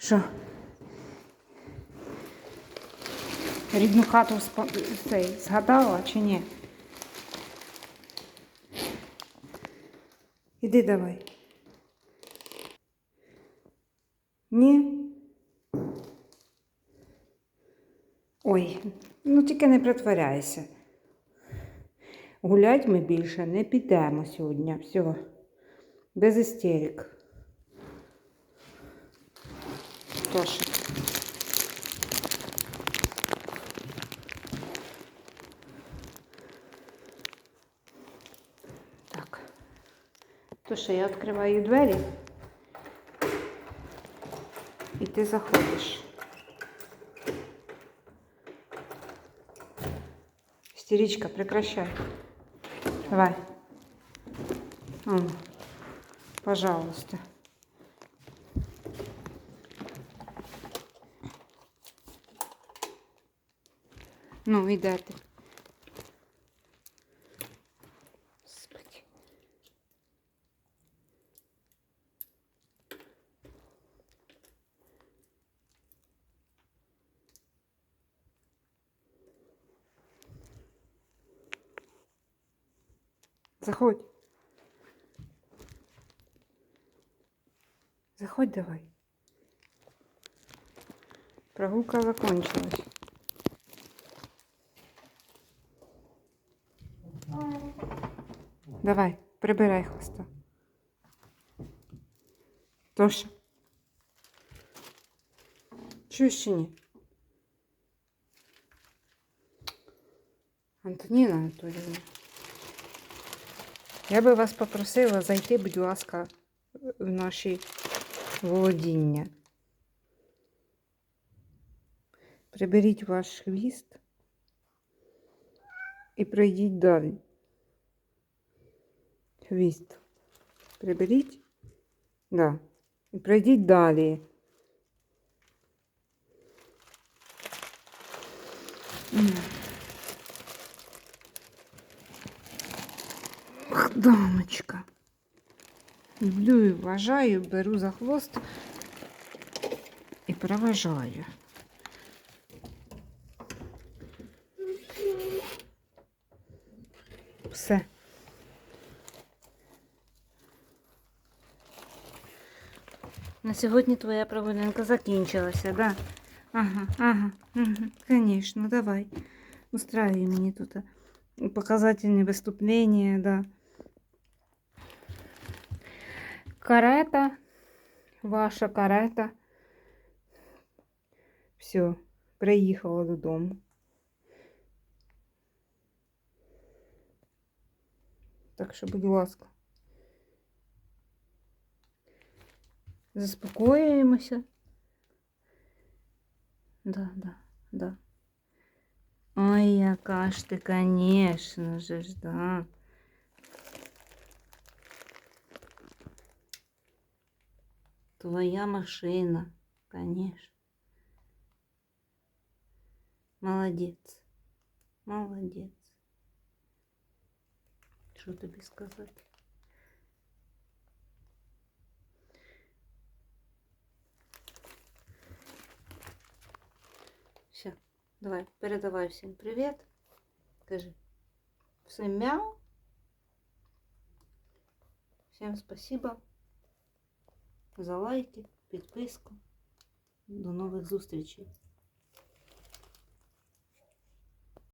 Що? Рідну хату цей, згадала чи ні? Іди давай. Ні? Ой, ну тільки не притворяйся. Гулять ми більше не підемо сьогодні. Все. Без істерик. Тож. Так. То що я відкриваю двері. І ти заходиш. Істеричка, прекращай. Давай. М, Пожалуйста. Ну, ти? Господи. Заходь. Заходь давай. Прогулка закончилась. Давай, прибирай хвоста. Тоша. Чуєш чи ні? Антоніна Анатоліївна. Я би вас попросила зайти, будь ласка, в наші володіння. Приберіть ваш хвіст і пройдіть далі. Хвіст. Приберіть. Да. І пройдіть далі. М. Ах, дамочка. Люблю і вважаю, беру за хвост і проважаю. Все. На сьогодні твоя прогулянка закінчилася, да? Ага, ага, угу, конечно, давай. Устраивай мені тут а, показательные выступления, да. Карета, ваша карета. Все, приїхала додому. Так що, будь ласка. Заспокоюємося. Да, да, да. Ой, яка ж ти, конечно же ж, да. Твоя машина, конечно. Молодець. Молодець. Що тобі сказати? Все, давай, передавай всім привіт. Кажи. Всім мяу. Всім спасибо за лайки, підписку. До нових зустрічей.